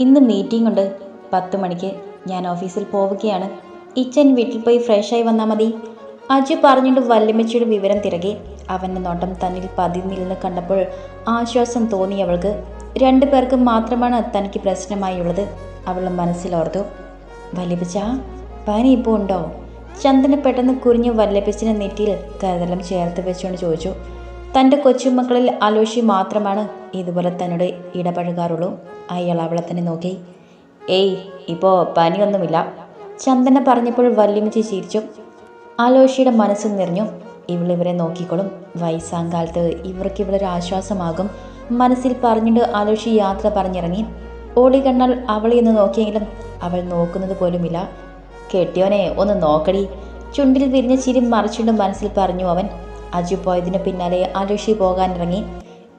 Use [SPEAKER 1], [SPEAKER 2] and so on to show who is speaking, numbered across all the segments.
[SPEAKER 1] ഇന്ന് മീറ്റിംഗ് ഉണ്ട്. പത്ത് മണിക്ക് ഞാൻ ഓഫീസിൽ പോവുകയാണ്. ഇച്ചൻ വീട്ടിൽ പോയി ഫ്രഷായി വന്നാൽ മതി. അജു പറഞ്ഞിട്ട് വല്യമ്മച്ചിയുടെ വിവരം തിരകെ അവന്റെ നോട്ടം തന്നിൽ പതിന്നില്ലെന്ന് കണ്ടപ്പോൾ ആശ്വാസം തോന്നി അവൾക്ക്. രണ്ടു പേർക്ക് മാത്രമാണ് തനിക്ക് പ്രശ്നമായുള്ളത്. അവൾ മനസ്സിലോർത്തു വല്യപ്പച്ച പനി ഇപ്പോൾ ഉണ്ടോ? ചന്ദന പെട്ടെന്ന് കുരിഞ്ഞ് വല്യപ്പച്ചനെ നെറ്റിയിൽ കരുതലം ചേർത്ത് വെച്ചുകൊണ്ട് ചോദിച്ചു. തന്റെ കൊച്ചുമക്കളിൽ അലോഷി മാത്രമാണ് ഇതുപോലെ തന്നോട് ഇടപഴകാറുള്ളൂ. അയാൾ അവളെ തന്നെ നോക്കി. ഏയ് ഇപ്പോൾ പനിയൊന്നുമില്ല. ചന്ദന പറഞ്ഞപ്പോൾ വല്യമിച്ച് ചിരിച്ചു. ആലോഷിയുടെ മനസ്സ് നിറഞ്ഞു. ഇവളിവരെ നോക്കിക്കോളും. വയസ്സാങ്കാലത്ത് ഇവർക്ക് ഇവളൊരു ആശ്വാസമാകും. മനസ്സിൽ പറഞ്ഞിട്ട് ആലോഷി യാത്ര പറഞ്ഞിറങ്ങി. ഓടി കണ്ണാൽ അവളെ ഒന്ന് നോക്കിയെങ്കിലും അവൾ നോക്കുന്നത് പോലുമില്ല. കെട്ടിയോനെ ഒന്ന് നോക്കടി. ചുണ്ടിൽ വിരിഞ്ഞ ചിരി മറിച്ചിട്ട് മനസ്സിൽ പറഞ്ഞു അവൻ. അജു പോയതിന് പിന്നാലെ ആലോഷി പോകാനിറങ്ങി.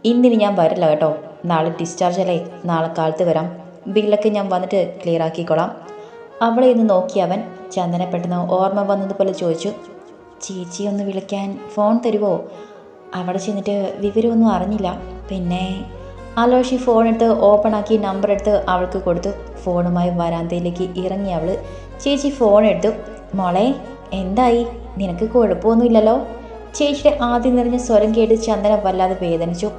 [SPEAKER 1] ഇന്നിനി ഞാൻ വരില്ല കേട്ടോ. നാളെ ഡിസ്ചാർജ് അല്ലേ? നാളെ കാലത്ത് വരാം. ബില്ലൊക്കെ ഞാൻ വന്നിട്ട് ക്ലിയർ ആക്കിക്കോളാം. അവളെ ഇന്ന് നോക്കി അവൻ. ചന്ദന പെട്ടെന്ന് ഓർമ്മ വന്നതുപോലെ ചോദിച്ചു. ചേച്ചി ഒന്ന് വിളിക്കാൻ ഫോൺ തരുമോ അവിടെ ചെന്നിട്ട് വിവരമൊന്നും അറിഞ്ഞില്ല. പിന്നെ അലോഷി ഫോൺ എടുത്ത് ഓപ്പൺ ആക്കി നമ്പർ എടുത്ത് അവൾക്ക് കൊടുത്തു. ഫോണുമായി വരാന്തയിലേക്ക് ഇറങ്ങി അവൾ ചേച്ചി ഫോൺ എടുത്തു. മോളെ എന്തായി? നിനക്ക് കുഴപ്പമൊന്നുമില്ലല്ലോ? ചേച്ചിയുടെ ആദ്യം നിറഞ്ഞ സ്വരം കേട്ട് ചന്ദന വല്ലാതെ വേദനിച്ചു.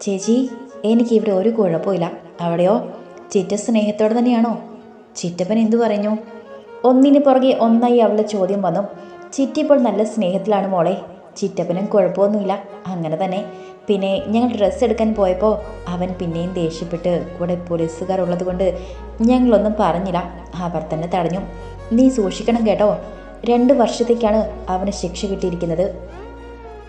[SPEAKER 1] ചേച്ചി എനിക്ക് ഇവിടെ ഒരു കുഴപ്പമില്ല. അവിടെയോ? ചിറ്റ സ്നേഹത്തോടെ തന്നെയാണോ? ചിറ്റപ്പൻ എന്തു പറഞ്ഞു? ഒന്നിന് പുറകെ ഒന്നായി അവളുടെ ചോദ്യം വന്നു. ചിറ്റി ഇപ്പോൾ നല്ല സ്നേഹത്തിലാണ് മോളെ. ചിറ്റപ്പനും കുഴപ്പമൊന്നുമില്ല. അങ്ങനെ തന്നെ. പിന്നെ ഞങ്ങൾ ഡ്രസ്സ് എടുക്കാൻ പോയപ്പോൾ അവൻ പിന്നെയും ദേഷ്യപ്പെട്ട് കൂടെ പോലീസുകാർ ഉള്ളതുകൊണ്ട് ഞങ്ങളൊന്നും പറഞ്ഞില്ല. അവർ തന്നെ തടഞ്ഞു. നീ സൂക്ഷിക്കണം കേട്ടോ. രണ്ട് വർഷത്തേക്കാണ് അവന് ശിക്ഷ കിട്ടിയിരിക്കുന്നത്.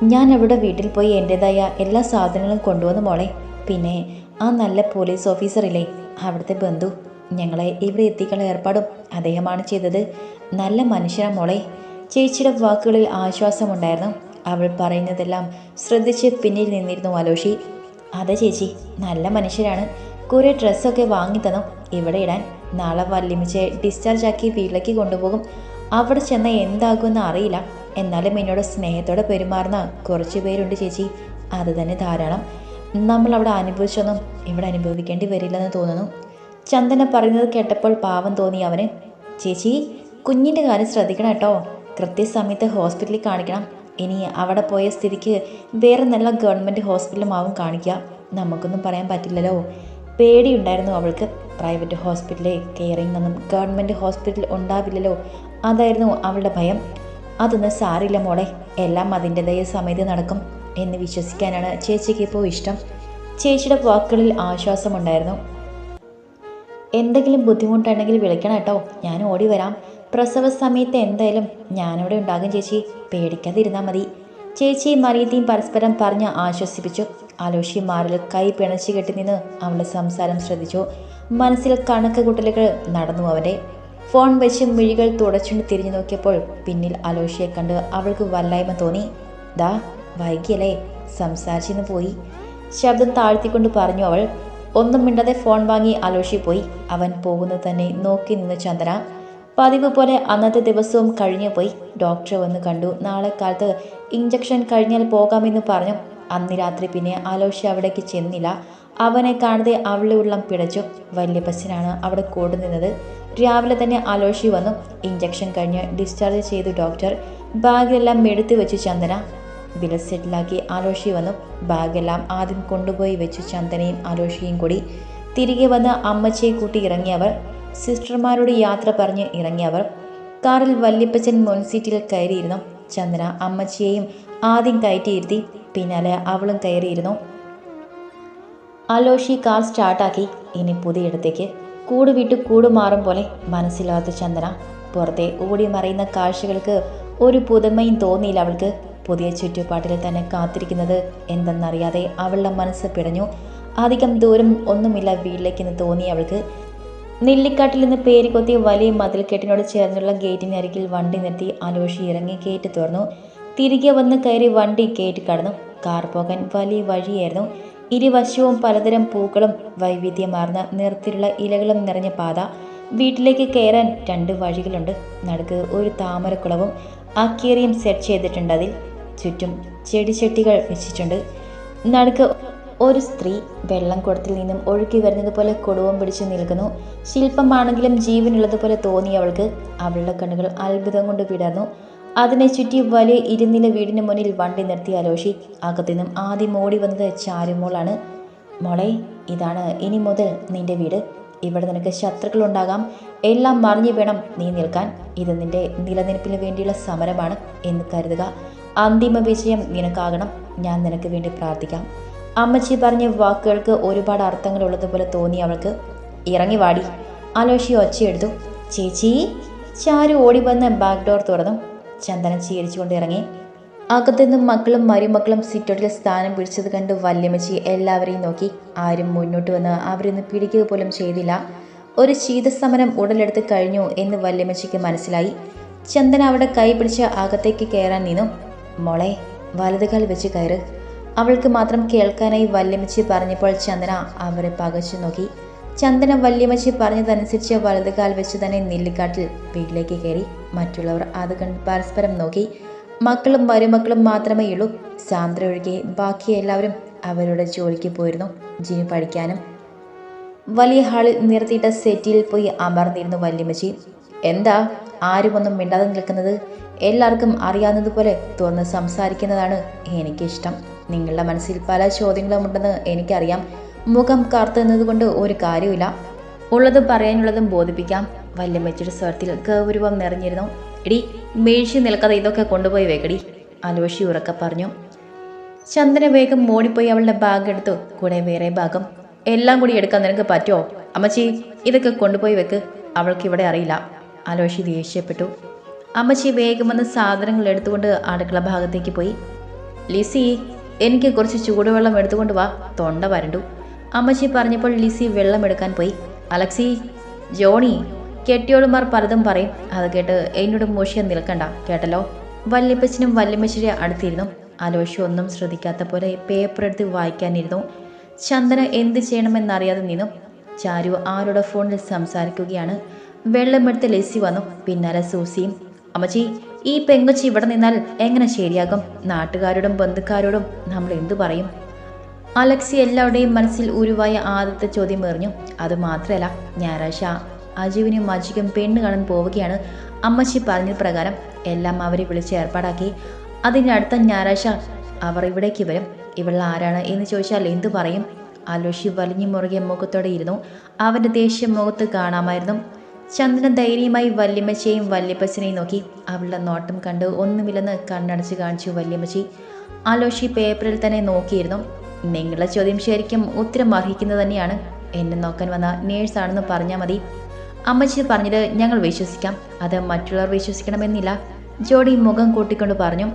[SPEAKER 1] ഞാൻ അവിടെ വീട്ടിൽ പോയി എന്റെതായ എല്ലാ സാധനങ്ങളും കൊണ്ടുവന്നു മോളെ. പിന്നെ ആ നല്ല പോലീസ് ഓഫീസറില്ലേ അവിടുത്തെ ബന്ധു ഞങ്ങളെ ഇവിടെ എത്തിക്കാനുള്ള ഏർപ്പാടും അദ്ദേഹമാണ് ചെയ്തത്. നല്ല മനുഷ്യനാ മോളെ. ചേച്ചിയുടെ വാക്കുകളിൽ ആശ്വാസമുണ്ടായിരുന്നു. അവൾ പറയുന്നതെല്ലാം ശ്രദ്ധിച്ച് പിന്നിൽ നിന്നിരുന്നു അലോഷി. അതെ ചേച്ചി നല്ല മനുഷ്യരാണ്. കുറേ ഡ്രസ്സൊക്കെ വാങ്ങി തന്നു. ഇവിടെ ഇടാൻ നാളെ വല്യമിച്ച് ഡിസ്ചാർജ് ആക്കി വീട്ടിലേക്ക് കൊണ്ടുപോകും. അവിടെ ചെന്ന എന്താകുമെന്ന് അറിയില്ല. എന്നാലും എന്നോട് സ്നേഹത്തോടെ പെരുമാറുന്ന കുറച്ച് പേരുണ്ട് ചേച്ചി. അത് തന്നെ ധാരാളം. നമ്മൾ അവിടെ അനുഭവിച്ചൊന്നും ഇവിടെ അനുഭവിക്കേണ്ടി വരില്ലെന്ന് തോന്നുന്നു. ചന്ദന പറയുന്നത് കേട്ടപ്പോൾ പാവം തോന്നി അവന്. ചേച്ചി കുഞ്ഞിന്റെ കാര്യം ശ്രദ്ധിക്കണം കേട്ടോ. കൃത്യസമയത്ത് ഹോസ്പിറ്റലിൽ കാണിക്കണം. ഇനി അവിടെ പോയ സ്ഥിതിക്ക് വേറെ നല്ല ഗവൺമെന്റ് ഹോസ്പിറ്റലും ആവും കാണിക്കുക. നമുക്കൊന്നും പറയാൻ പറ്റില്ലല്ലോ. പേടിയുണ്ടായിരുന്നു അവൾക്ക്. പ്രൈവറ്റ് ഹോസ്പിറ്റലിൽ കെയറിംഗ് ഒന്നും ഗവൺമെന്റ് ഹോസ്പിറ്റൽ ഉണ്ടാവില്ലല്ലോ. അതായിരുന്നു അവളുടെ ഭയം. അതൊന്നും സാരില്ല മോളെ എല്ലാം അതിന്റെതായ സമയത്ത് നടക്കും എന്ന് വിശ്വസിക്കാനാണ് ചേച്ചിക്ക് ഇപ്പോൾ ഇഷ്ടം. ചേച്ചിയുടെ വാക്കുകളിൽ ആശ്വാസമുണ്ടായിരുന്നു. എന്തെങ്കിലും ബുദ്ധിമുട്ടുണ്ടെങ്കിൽ വിളിക്കണം കേട്ടോ. ഞാൻ ഓടി വരാം. പ്രസവ സമയത്ത് എന്തായാലും ഞാനിവിടെ ഉണ്ടാകും ചേച്ചി. പേടിക്കാതിരുന്നാൽ മതി. ചേച്ചിയും മറിയത്തെയും പരസ്പരം പറഞ്ഞ് ആശ്വസിപ്പിച്ചു. ആലോഷി മാറിൽ കൈ പിണച്ചു കെട്ടി നിന്ന് അവളുടെ സംസാരം ശ്രദ്ധിച്ചു. മനസ്സിൽ കണക്ക് കൂട്ടലുകൾ നടന്നു അവന്റെ. ഫോൺ വെച്ച് മിഴികൾ തുടച്ചുകൊണ്ട് തിരിഞ്ഞു നോക്കിയപ്പോൾ പിന്നിൽ അലോഷിയെ കണ്ട് അവൾക്ക് വല്ലായ്മ തോന്നി. ദാ വൈകിയല്ലേ? സംസാരിച്ചിന്ന് പോയി. ശബ്ദം താഴ്ത്തിക്കൊണ്ട് പറഞ്ഞു അവൾ. ഒന്നും മിണ്ടാതെ ഫോൺ വാങ്ങി അലോഷി പോയി. അവൻ പോകുന്നത് തന്നെ നോക്കി നിന്ന് ചന്ദന. പതിവ് പോലെ അന്നത്തെ ദിവസവും കഴിഞ്ഞു പോയി. ഡോക്ടറെ വന്ന് കണ്ടു. നാളെ കാലത്ത് ഇഞ്ചക്ഷൻ കഴിഞ്ഞാൽ പോകാമെന്ന് പറഞ്ഞു. അന്ന് രാത്രി പിന്നെ അലോഷി അവിടേക്ക് ചെന്നില്ല. അവനെ കാണാതെ അവളുടെ ഉള്ളം പിടച്ചു. വല്യപ്പച്ചനാണ് അവിടെ കൂടെ നിന്നത് രാവിലെ തന്നെ അലോഷി വന്നു. ഇഞ്ചക്ഷൻ കഴിഞ്ഞ് ഡിസ്ചാർജ് ചെയ്തു ഡോക്ടർ ബാഗെല്ലാം എടുത്തു വെച്ചു ചന്ദന. വില സെറ്റിലാക്കി ആലോഷി വന്നു. ബാഗെല്ലാം ആദ്യം കൊണ്ടുപോയി വെച്ചു ചന്ദനയും ആലോഷിയും കൂടി. തിരികെ വന്ന് അമ്മച്ചിയെ കൂട്ടി ഇറങ്ങിയവർ സിസ്റ്റർമാരോട് യാത്ര പറഞ്ഞ് ഇറങ്ങിയവർ കാറിൽ വല്യപ്പച്ചൻ മുൻസീറ്റിൽ കയറിയിരുന്നു. ചന്ദന അമ്മച്ചിയെയും ആദ്യം കയറ്റിയിരുത്തി പിന്നാലെ അവളും കയറിയിരുന്നു. അലോഷി കാർ സ്റ്റാർട്ടാക്കി ഇനി പുതിയിടത്തേക്ക് കൂട് വിട്ട് കൂട് മാറും പോലെ മനസ്സിലാത്ത ചന്ദന. പുറത്തെ ഓടി മറയുന്ന കാഴ്ചകൾക്ക് ഒരു പുതുമയും തോന്നിയില്ല അവൾക്ക്. പുതിയ ചുറ്റുപാട്ടിൽ തന്നെ കാത്തിരിക്കുന്നത് എന്തെന്നറിയാതെ അവളുടെ മനസ്സ് പിടഞ്ഞു. അധികം ദൂരം ഒന്നുമില്ല വീട്ടിലേക്കെന്ന് തോന്നി അവൾക്ക്. നെല്ലിക്കാട്ടിൽ നിന്ന് പേരിക്കൊത്തി വലിയ മതിൽക്കെട്ടിനോട് ചേർന്നുള്ള ഗേറ്റിനരികിൽ വണ്ടി നിർത്തി അലോഷി ഇറങ്ങി ഗേറ്റ് തുറന്നു. തിരികെ വന്ന് കയറി വണ്ടി ഗേറ്റ് കടന്നു. കാർ പോകാൻ വലിയ വഴിയായിരുന്നു. ഇരുവശവും പലതരം പൂക്കളും വൈവിധ്യമാർന്ന നിറത്തിലുള്ള ഇലകളും നിറഞ്ഞ പാത. വീട്ടിലേക്ക് കയറാൻ രണ്ട് വഴികളുണ്ട്. നടുക്ക് ഒരു താമരക്കുളവും അക്വേറിയം സെറ്റ് ചെയ്തിട്ടുണ്ട് അതിൽ. ചുറ്റും ചെടിച്ചട്ടികൾ വെച്ചിട്ടുണ്ട്. നടുക്ക് ഒരു സ്ത്രീ വെള്ളം കുടത്തിൽ നിന്നും ഒഴുക്കി വരുന്നത് പോലെ കൊടുവം പിടിച്ച് നിൽക്കുന്നു. ശില്പമാണെങ്കിലും ജീവനുള്ളതുപോലെ തോന്നി അവൾക്ക്. അവളുടെ കണ്ണുകൾ അത്ഭുതം കൊണ്ട് വിടർന്നു. അതിനെ ചുറ്റി വലിയ ഇരുന്നില വീടിന് മുന്നിൽ വണ്ടി നിർത്തി അലോഷി. അകത്തുനിന്നും ആദ്യം ഓടി വന്നത് ചാരുമോളാണ്. മോളെ ഇതാണ് ഇനി മുതൽ നിന്റെ വീട്. ഇവിടെ നിനക്ക് ശത്രുക്കളുണ്ടാകാം. എല്ലാം മറിഞ്ഞു വേണം നീ നിൽക്കാൻ. ഇത് നിന്റെ നിലനിൽപ്പിന് വേണ്ടിയുള്ള സമരമാണ് എന്ന് കരുതുക. അന്തിമ വിജയം നിനക്കാകണം. ഞാൻ നിനക്ക് വേണ്ടി പ്രാർത്ഥിക്കാം. അമ്മച്ചി പറഞ്ഞ വാക്കുകൾക്ക് ഒരുപാട് അർത്ഥങ്ങളുള്ളതുപോലെ തോന്നി അവൾക്ക്. ഇറങ്ങി വാടി. അലോഷി ഒച്ചയെടുത്തു. ചേച്ചി ചാരു ഓടി വന്ന് ബാക്ക് ഡോർ തുറന്നു. ചന്ദനം ചീരിച്ചുകൊണ്ട് ഇറങ്ങി. അകത്തുനിന്നും മക്കളും മരുമക്കളും സിറ്റോട്ടിൽ സ്ഥാനം പിടിച്ചത് കണ്ട് വല്യമ്മച്ചി എല്ലാവരെയും നോക്കി. ആരും മുന്നോട്ട് വന്ന് അവരൊന്ന് പിടിക്കുക പോലും ചെയ്തില്ല. ഒരു ശീതസമരം ഉടലെടുത്ത് കഴിഞ്ഞു എന്ന് വല്യമ്മച്ചിക്ക് മനസ്സിലായി. ചന്ദന അവിടെ കൈ പിടിച്ച് അകത്തേക്ക് കയറാൻ നിന്നു. മോളെ വലതുകാൽ വെച്ച് കയറ്. അവൾക്ക് മാത്രം കേൾക്കാനായി വല്യമ്മച്ചി പറഞ്ഞപ്പോൾ ചന്ദന അവരെ പകച്ചു നോക്കി. ചന്ദന വല്യമ്മച്ചി പറഞ്ഞതനുസരിച്ച് വലതുകാൽ വെച്ച് തന്നെ നെല്ലിക്കാട്ടിൽ വീട്ടിലേക്ക് കയറി. മറ്റുള്ളവർ അത് കണ്ട് പരസ്പരം നോക്കി. മക്കളും മരുമക്കളും മാത്രമേയുള്ളൂ സാന്ദ്ര ഒഴികെ ബാക്കി എല്ലാവരും അവരുടെ ജോലിക്ക് പോയിരുന്നു ജിനു പഠിക്കാനും. വലിയ ഹാളിൽ നിർത്തിയിട്ട സെറ്റിൽ പോയി അമർന്നിരുന്നു വല്യമ്മച്ചി. എന്താ? ആരുമൊന്നും മിണ്ടാതെ നിൽക്കുന്നത്? എല്ലാവർക്കും അറിയാവുന്നതുപോലെ തുറന്ന് സംസാരിക്കുന്നതാണ് എനിക്കിഷ്ടം. നിങ്ങളുടെ മനസ്സിൽ പല ചോദ്യങ്ങളും ഉണ്ടെന്ന് എനിക്കറിയാം. മുഖം കറുത്തുന്നത് കൊണ്ട് ഒരു കാര്യമില്ല ഉള്ളത് പറയാനുള്ളതും ബോധിപ്പിക്കാം. വല്യമ്മച്ചിയുടെ സ്വരത്തിൽ ഗൗരവം നിറഞ്ഞിരുന്നു. എടി മേഴ്ശി നിൽക്കാതെ ഇതൊക്കെ കൊണ്ടുപോയി വെക്കടി അലോഷി ഉറക്കെ പറഞ്ഞു. ചന്ദന വേഗം മോടിപ്പോയി അവളുടെ ബാഗ് എടുത്തു. കൂടെ വേറെ ഭാഗം എല്ലാം കൂടി എടുക്കാൻ നിനക്ക് പറ്റുമോ അമ്മച്ചി ഇതൊക്കെ കൊണ്ടുപോയി വെക്ക്. അവൾക്ക് ഇവിടെ അറിയില്ല. അലോഷി ദേഷ്യപ്പെട്ടു. അമ്മച്ചി വേഗം വന്ന് സാധനങ്ങൾ എടുത്തുകൊണ്ട് അടുക്കള ഭാഗത്തേക്ക് പോയി. ലിസി എനിക്ക് കുറച്ച് ചൂടുവെള്ളം എടുത്തുകൊണ്ട് വാ. തൊണ്ട വരണ്ടു. അമ്മച്ചി പറഞ്ഞപ്പോൾ ലിസി വെള്ളം എടുക്കാൻ പോയി. അലക്സി ജോണി കെട്ടിയോളുമാർ പലതും പറയും. അത് കേട്ട് എന്നോട് മോശം നിൽക്കണ്ട കേട്ടല്ലോ? വല്യപ്പച്ചനും വല്യമ്മച്ചിയുടെ അടുത്തിരുന്നു. അലോഷി ഒന്നും ശ്രദ്ധിക്കാത്ത പോലെ പേപ്പർ എടുത്ത് വായിക്കാനിരുന്നു. ചന്ദന എന്ത് ചെയ്യണമെന്നറിയാതെ നിന്നു. ചാരു ആരുടെ ഫോണിൽ സംസാരിക്കുകയാണ്. വെള്ളമെടുത്ത് ലെസി വന്നു. പിന്നാലെ സൂസിയും അമ്മച്ചി ഈ പെങ്കൊച്ചി ഇവിടെ നിന്നാൽ എങ്ങനെ ശരിയാകും? നാട്ടുകാരോടും ബന്ധുക്കാരോടും നമ്മൾ എന്തു പറയും? അലക്സി എല്ലാവരുടെയും മനസ്സിൽ ഉരുവായ ആദ്യത്തെ ചോദ്യം എറിഞ്ഞു. അത് മാത്രമല്ല ഞായറാഴ്ച അജുവിനും മജിക്കും പെണ്ണ് കാണാൻ പോവുകയാണ്. അമ്മച്ചി പറഞ്ഞ പ്രകാരം എല്ലാം അവരെ വിളിച്ച് ഏർപ്പാടാക്കി. അതിനടുത്ത ഞായറാഴ്ച അവർ ഇവിടേക്ക് വരും. ഇവൾ ആരാണ് എന്ന് ചോദിച്ചാൽ എന്തു പറയും? അലോഷി വലിഞ്ഞു മുറുകിയ മുഖത്തോടെ ഇരുന്നു. അവന്റെ ദേഷ്യം മുഖത്ത് കാണാമായിരുന്നു. ചന്ദ്രൻ ധൈര്യമായി വല്യമ്മച്ചയെയും വല്യപ്പച്ചനെയും നോക്കി. അവളുടെ നോട്ടം കണ്ട് ഒന്നുമില്ലെന്ന് കണ്ണടച്ച് കാണിച്ചു വല്യമ്മച്ചി. അലോഷി പേപ്പറിൽ തന്നെ നോക്കിയിരുന്നു. നിങ്ങളുടെ ചോദ്യം ശരിക്കും ഉത്തരം അർഹിക്കുന്നത് തന്നെയാണ്. എന്നെ നോക്കാൻ വന്ന നേഴ്സാണെന്ന് പറഞ്ഞാൽ മതി. അമ്മച്ചി പറഞ്ഞത് ഞങ്ങൾ വിശ്വസിക്കാം. അത് മറ്റുള്ളവർ വിശ്വസിക്കണമെന്നില്ല. ജോഡി മുഖം കൂട്ടിക്കൊണ്ട് പറഞ്ഞു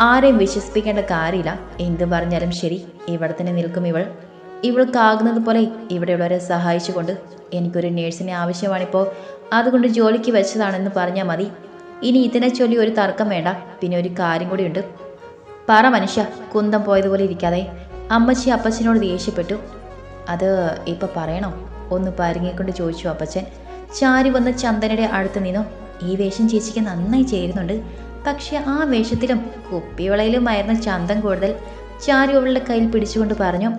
[SPEAKER 1] ആരെയും വിശ്വസിപ്പിക്കേണ്ട കാര്യമില്ല. എന്ത് പറഞ്ഞാലും ശരി. ഇവിടെ തന്നെ നിൽക്കും ഇവൾ. ഇവൾക്കാകുന്നത് പോലെ ഇവിടെയുള്ളവരെ സഹായിച്ചുകൊണ്ട് എനിക്കൊരു നേഴ്സിനെ ആവശ്യമാണിപ്പോൾ അതുകൊണ്ട് ജോലിക്ക് വെച്ചതാണെന്ന് പറഞ്ഞാൽ മതി. ഇനി ഇതിനെ ചൊല്ലി ഒരു തർക്കം വേണ്ട. പിന്നെ ഒരു കാര്യം കൂടിയുണ്ട്. പറ മനുഷ്യ കുന്തം പോയതുപോലെ ഇരിക്കാതെ. അമ്മച്ചി അപ്പച്ചനോട് ദേഷ്യപ്പെട്ടു. അത് ഇപ്പൊ പറയണോ? ഒന്ന് പരുങ്ങിക്കൊണ്ട് ചോദിച്ചു അപ്പച്ചൻ. ചാരി വന്ന് ചന്ദനയുടെ അടുത്ത് നിന്നു? ഈ വേഷം ചേച്ചിക്ക് നന്നായി ചേരുന്നുണ്ട്. പക്ഷെ ആ വേഷത്തിലും കുപ്പിവിളയിലുമായിരുന്ന ചന്തം കൂടുതൽ. ചാരി അവളുടെ കയ്യിൽ പിടിച്ചുകൊണ്ട് പറഞ്ഞു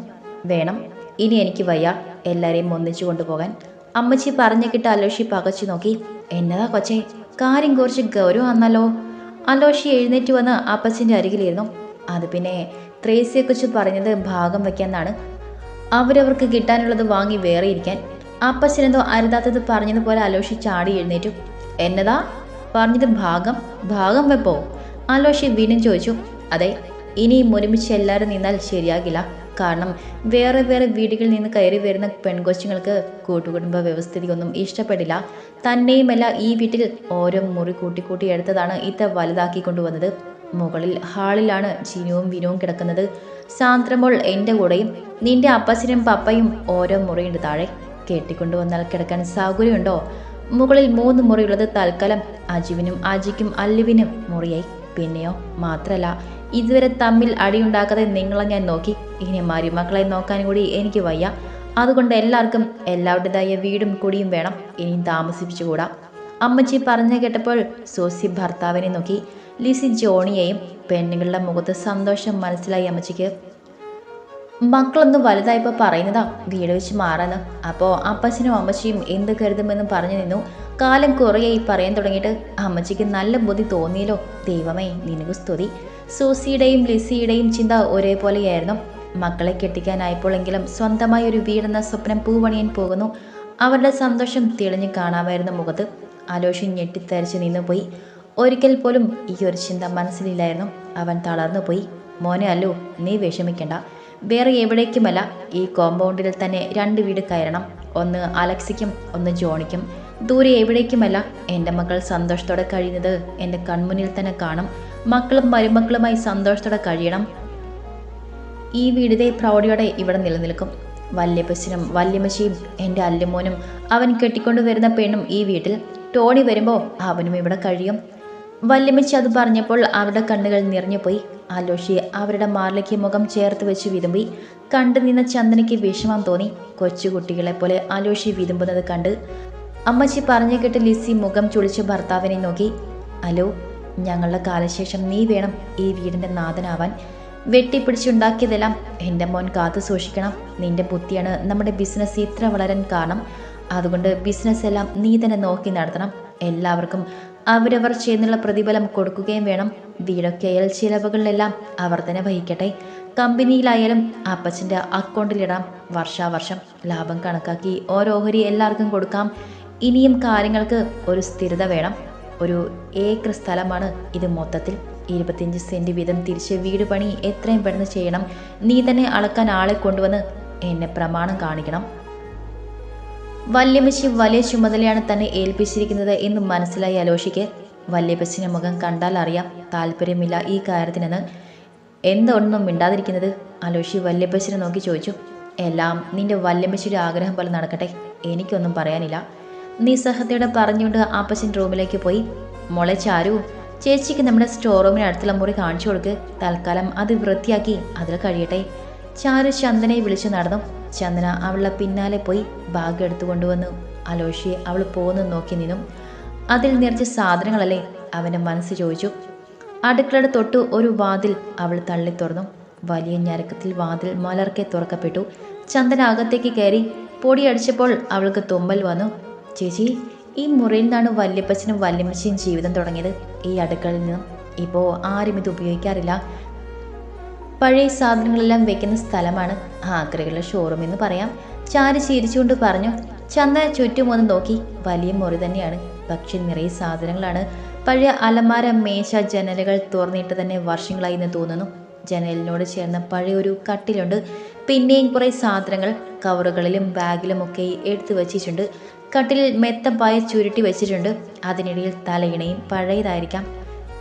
[SPEAKER 1] വേണം ഇനി എനിക്ക് വയ്യ എല്ലാരെയും ഒന്നിച്ചു കൊണ്ടുപോകാൻ. അമ്മച്ചി പറഞ്ഞു കിട്ട അലോഷി പകച്ചു നോക്കി. എന്നതാ കൊച്ചേ കാര്യം കുറച്ച് ഗൗരവം ഗൗരവമാണല്ലോ അലോഷി എഴുന്നേറ്റ് വന്ന് അപ്പച്ചന്റെ അരികിലിരുന്നു. അത് പിന്നെ ത്രേസ്യക്കുറിച്ച് പറഞ്ഞത് ഭാഗം വയ്ക്കാന്നാണ്. അവരവർക്ക് കിട്ടാനുള്ളത് വാങ്ങി വേറെ ഇരിക്കാൻ. അപ്പച്ചനെന്തോ അരുതാത്തത് പറഞ്ഞതുപോലെ അലോഷി ചാടി എഴുന്നേറ്റു. എന്നതാ? പറഞ്ഞത് ഭാഗം? ഭാഗം വെപ്പോ? അലോഷി വീണ്ടും ചോദിച്ചു. അതെ ഇനി ഒരുമിച്ച് എല്ലാവരും നിന്നാൽ ശരിയാകില്ല. കാരണം വേറെ വേറെ വീടുകളിൽ നിന്ന് കയറി വരുന്ന പെൺകൊച്ചുങ്ങൾക്ക് കൂട്ടുകുടുംബ വ്യവസ്ഥിതിയൊന്നും ഇഷ്ടപ്പെടില്ല. തന്നെയുമല്ല ഈ വീട്ടിൽ ഓരോ മുറി കൂട്ടിക്കൂട്ടി എടുത്തതാണ് ഇത്ത വലുതാക്കി കൊണ്ടുവന്നത് മുകളിൽ ഹാളിലാണ് ജിനുവും വിനുവും കിടക്കുന്നത്. സാന്ദ്രമോൾ എന്റെ കൂടെയും നിന്റെ അപ്പച്ചനും പപ്പയും ഓരോ മുറിയുണ്ട് താഴെ. കെട്ടിക്കൊണ്ടുവന്നാൽ കിടക്കാൻ സൗകര്യമുണ്ടോ? മുകളിൽ മൂന്ന് മുറിയുള്ളത് തൽക്കാലം അജുവിനും അജിക്കും അല്ലുവിനും മുറിയായി. പിന്നെയോ? മാത്രല്ല ഇതുവരെ തമ്മിൽ അടിയുണ്ടാക്കാതെ നിങ്ങളെ ഞാൻ നോക്കി. ഇനി മരുമക്കളെ നോക്കാൻ കൂടി എനിക്ക് വയ്യ. അതുകൊണ്ട് എല്ലാവർക്കും എല്ലാവരുടേതായ വീടും കുടിയും വേണം. ഇനിയും താമസിപ്പിച്ചുകൂടാ. അമ്മച്ചി പറഞ്ഞു കേട്ടപ്പോൾ സോസി ഭർത്താവിനെ നോക്കി. ലിസി ജോണിയെയും പെണ്ണുങ്ങളുടെ മുഖത്ത് സന്തോഷം മനസ്സിലായി അമ്മച്ചിക്ക്. മക്കളൊന്നും വലുതായപ്പോൾ പറയുന്നതാ വീട് വെച്ച് മാറാന്ന്. അപ്പോൾ അപ്പച്ചനും അമ്മച്ചിയും എന്ത് കരുതുമെന്നും പറഞ്ഞു നിന്നു. കാലം കുറേയായി പറയാൻ തുടങ്ങിയിട്ട് അമ്മച്ചിക്ക് നല്ല ബുദ്ധി തോന്നിയല്ലോ. ദൈവമേ നിനക്ക് സ്തുതി. സൂസിയുടെയും ലിസിയുടെയും ചിന്ത ഒരേപോലെയായിരുന്നു. മക്കളെ കെട്ടിക്കാനായപ്പോഴെങ്കിലും സ്വന്തമായി ഒരു വീടെന്ന സ്വപ്നം പൂവണിയാൻ പോകുന്നു. അവരുടെ സന്തോഷം തെളിഞ്ഞു കാണാമായിരുന്നു മുഖത്ത്. അലോഷൻ ഞെട്ടിത്തരിച്ച് നിന്നുപോയി. ഒരിക്കൽ പോലും ഈ ഒരു ചിന്ത മനസ്സിലില്ലായിരുന്നു. അവൻ തളർന്നു പോയി. മോനെ അല്ലോ നീ വിഷമിക്കണ്ട. വേറെ എവിടേക്കുമല്ല. ഈ കോമ്പൗണ്ടിൽ തന്നെ രണ്ട് വീട് കയറണം. ഒന്ന് അലക്സിക്കും ഒന്ന് ജോണിക്കും. ദൂരെ എവിടേക്കുമല്ല. എന്റെ മക്കൾ സന്തോഷത്തോടെ കഴിയുന്നത് എന്റെ കൺമുന്നിൽ തന്നെ കാണും. മക്കളും മരുമക്കളുമായി സന്തോഷത്തോടെ കഴിയണം. ഈ വീടിതെ പ്രൗഢിയോടെ ഇവിടെ നിലനിൽക്കും. വല്യപ്പച്ചനും വല്യമ്മച്ചിയും എന്റെ അല്ലുമോനും അവൻ കെട്ടിക്കൊണ്ടുവരുന്ന പെണ്ണും ഈ വീട്ടിൽ. ടോണി വരുമ്പോൾ അവനും ഇവിടെ കഴിയും. വല്യമ്മച്ചി അത് പറഞ്ഞപ്പോൾ അവരുടെ കണ്ണുകൾ നിറഞ്ഞുപോയി. ആലോഷി അവരുടെ മാറിലേക്ക് മുഖം ചേർത്ത് വെച്ച് വിതുമ്പി കണ്ടു നിന്ന ചന്ദനയ്ക്ക് വിഷമം തോന്നി. കൊച്ചുകുട്ടികളെ പോലെ ആലോഷി വിതുമ്പുന്നത് കണ്ട് അമ്മച്ചി പറഞ്ഞു കേട്ട് ലിസി മുഖം ചുളിച്ച് ഭർത്താവിനെ നോക്കി. അലോ ഞങ്ങളുടെ കാലശേഷം നീ വേണം ഈ വീടിന്റെ നാഥനാവാൻ. വെട്ടിപ്പിടിച്ചുണ്ടാക്കിയതെല്ലാം എന്റെ മോൻ കാത്തു സൂക്ഷിക്കണം. നിന്റെ ബുദ്ധിയാണ് നമ്മുടെ ബിസിനസ് ഇത്ര വളരാൻ കാരണം. അതുകൊണ്ട് ബിസിനസ് എല്ലാം നീ തന്നെ നോക്കി നടത്തണം. എല്ലാവർക്കും അവരവർ ചെയ്യുന്നുള്ള പ്രതിഫലം കൊടുക്കുകയും വേണം. വീടൊക്കെയായാൽ ചിലവുകളിലെല്ലാം അവർ തന്നെ വഹിക്കട്ടെ. കമ്പനിയിലായാലും അപ്പച്ചന്റെ അക്കൗണ്ടിലിടാം വർഷാവർഷം ലാഭം കണക്കാക്കി ഓരോഹരി എല്ലാവർക്കും കൊടുക്കാം. ഇനിയും കാര്യങ്ങൾക്ക് ഒരു സ്ഥിരത വേണം. ഒരു ഏക്കർ സ്ഥലമാണ് ഇത് മൊത്തത്തിൽ. ഇരുപത്തിയഞ്ച് സെന്റ് വീതം തിരിച്ച് വീട് പണി എത്രയും പെട്ടെന്ന് ചെയ്യണം. നീ തന്നെ അളക്കാൻ ആളെ കൊണ്ടുവന്ന് എന്നെ പ്രമാണം കാണിക്കണം. വല്യമ്മച്ചി വലിയ ചുമതലയാണ് തന്നെ ഏൽപ്പിച്ചിരിക്കുന്നത് എന്ന് മനസ്സിലായി അലോഷിക്ക്. വല്യപ്പച്ചിന്റെ മുഖം കണ്ടാൽ അറിയാം താല്പര്യമില്ല ഈ കാര്യത്തിനെന്ന്. എന്തൊന്നും മിണ്ടാതിരിക്കുന്നത്? അലോഷി വല്യപ്പച്ചിനെ നോക്കി ചോദിച്ചു. എല്ലാം നിന്റെ വല്യമ്മച്ചിയുടെ ആഗ്രഹം പോലെ നടക്കട്ടെ. എനിക്കൊന്നും പറയാനില്ല. നിസ്സഹതയോടെ പറഞ്ഞുകൊണ്ട് ആപ്പച്ചൻ റൂമിലേക്ക് പോയി. മുളെ ചാരു ചേച്ചിക്ക് നമ്മുടെ സ്റ്റോർ റൂമിന് അടുത്തുള്ള മുറി കാണിച്ചു കൊടുക്ക്. തൽക്കാലം അത് വൃത്തിയാക്കി അതിൽ കഴിയട്ടെ. ചാരു ചന്ദനെ വിളിച്ചു നടന്നു. ചന്ദന അവളുടെ പിന്നാലെ പോയി ബാഗ് എടുത്തു കൊണ്ടുവന്നു. അലോഷിയെ അവൾ പോകുന്നു നോക്കി നിന്നും. അതിൽ നിറച്ച സാധനങ്ങളല്ലേ? അവന്റെ മനസ്സ് ചോദിച്ചു. അടുക്കളയുടെ തൊട്ട് ഒരു വാതിൽ അവൾ തള്ളി തുറന്നു. വലിയ ഞരക്കത്തിൽ വാതിൽ മലർക്കെ തുറക്കപ്പെട്ടു. ചന്ദന അകത്തേക്ക് കയറി പൊടിയടിച്ചപ്പോൾ അവൾക്ക് തുമ്പൽ വന്നു. ചേച്ചി ഈ മുറിയിൽ നിന്നാണ് വല്യപ്പച്ചനും വല്യമ്മച്ചയും ജീവിതം തുടങ്ങിയത്. ഈ അടുക്കളയിൽ നിന്നും ഇപ്പോൾ ആരും ഇത് ഉപയോഗിക്കാറില്ല. പഴയ സാധനങ്ങളെല്ലാം വെക്കുന്ന സ്ഥലമാണ് ആഗ്രഹമുള്ള ഷോറൂം എന്ന് പറയാം. ചാരി ചിരിച്ചുകൊണ്ട് പറഞ്ഞു ചന്ദന ചുറ്റും ഒന്ന് നോക്കി. വലിയ മുറി തന്നെയാണ്. പക്ഷെ നിറയെ സാധനങ്ങളാണ്. പഴയ അലമാര മേശ ജനലുകൾ തുറന്നിട്ട് തന്നെ വർഷങ്ങളായി എന്ന് തോന്നുന്നു. ജനലിനോട് ചേർന്ന പഴയ ഒരു കട്ടിലുണ്ട്. പിന്നെയും കുറേ സാധനങ്ങൾ കവറുകളിലും ബാഗിലും ഒക്കെ എടുത്തു വച്ചിട്ടുണ്ട്. കട്ടിലിൽ മെത്തപ്പായ ചുരുട്ടി വെച്ചിട്ടുണ്ട്. അതിനിടയിൽ തലയിണയും പഴയതായിരിക്കാം.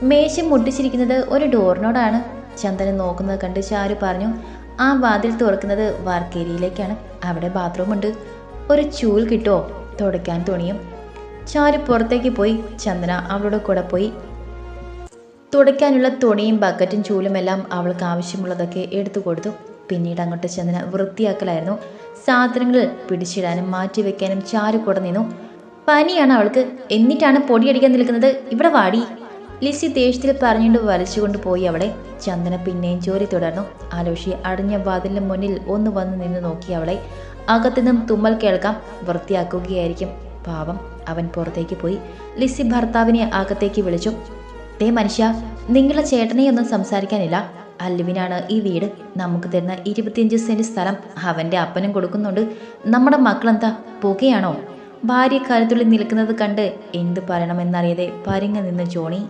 [SPEAKER 1] മേശ മുട്ടിച്ചിരിക്കുന്നത് ഒരു ഡോറിനോടാണ് ചന്ദനം നോക്കുന്നത് കണ്ട് ചാരു പറഞ്ഞു ആ വാതിൽ തുറക്കുന്നത് വർക്കേരിയിലേക്കാണ്. അവിടെ ബാത്റൂമുണ്ട്. ഒരു ചൂൽ കിട്ടോ? തുടയ്ക്കാൻ തുണിയും. ചാരു പുറത്തേക്ക് പോയി. ചന്ദന അവളുടെ കൂടെ പോയി. തുടയ്ക്കാനുള്ള തുണിയും ബക്കറ്റും ചൂലും എല്ലാം അവൾക്ക് ആവശ്യമുള്ളതൊക്കെ എടുത്തു കൊടുത്തു. പിന്നീട് അങ്ങോട്ട് ചന്ദന വൃത്തിയാക്കലായിരുന്നു. സാധനങ്ങൾ പിടിച്ചിടാനും മാറ്റിവെക്കാനും ചാരു കൂടെ നിന്നു. പനിയാണ് അവൾക്ക്? എന്നിട്ടാണ് പൊടിയടിക്കാൻ നിൽക്കുന്നത്? ഇവിടെ വാടി. ലിസി ദേഷ്യത്തിൽ പറഞ്ഞുകൊണ്ട് വലിച്ചുകൊണ്ട് പോയി അവളെ. ചന്ദന പിന്നെയും ജോലി തുടർന്നു. ആലോഷി അടഞ്ഞ വാതിലിന് മുന്നിൽ ഒന്ന് വന്ന് നിന്ന് നോക്കി അവളെ. അകത്തുനിന്നും തുമ്മൽ കേൾക്കാം. വൃത്തിയാക്കുകയായിരിക്കും. പാവം അവൻ പുറത്തേക്ക് പോയി. ലിസി ഭർത്താവിനെ അകത്തേക്ക് വിളിച്ചു. ദേ മനുഷ്യ നിങ്ങളെ ചേട്ടനെ ഒന്നും സംസാരിക്കാനില്ല. അല്ലുവിനാണ് ഈ വീട്. നമുക്ക് തരുന്ന ഇരുപത്തിയഞ്ച് സെന്റ് സ്ഥലം അവന്റെ അപ്പനും കൊടുക്കുന്നുണ്ട്. നമ്മുടെ മക്കളെന്താ പുകയാണോ? ഭാര്യ കരുത്തുള്ളിൽ നിൽക്കുന്നത് കണ്ട് എന്ത് പറയണമെന്നറിയാതെ പരിങ്ങ നിന്ന് ജോണി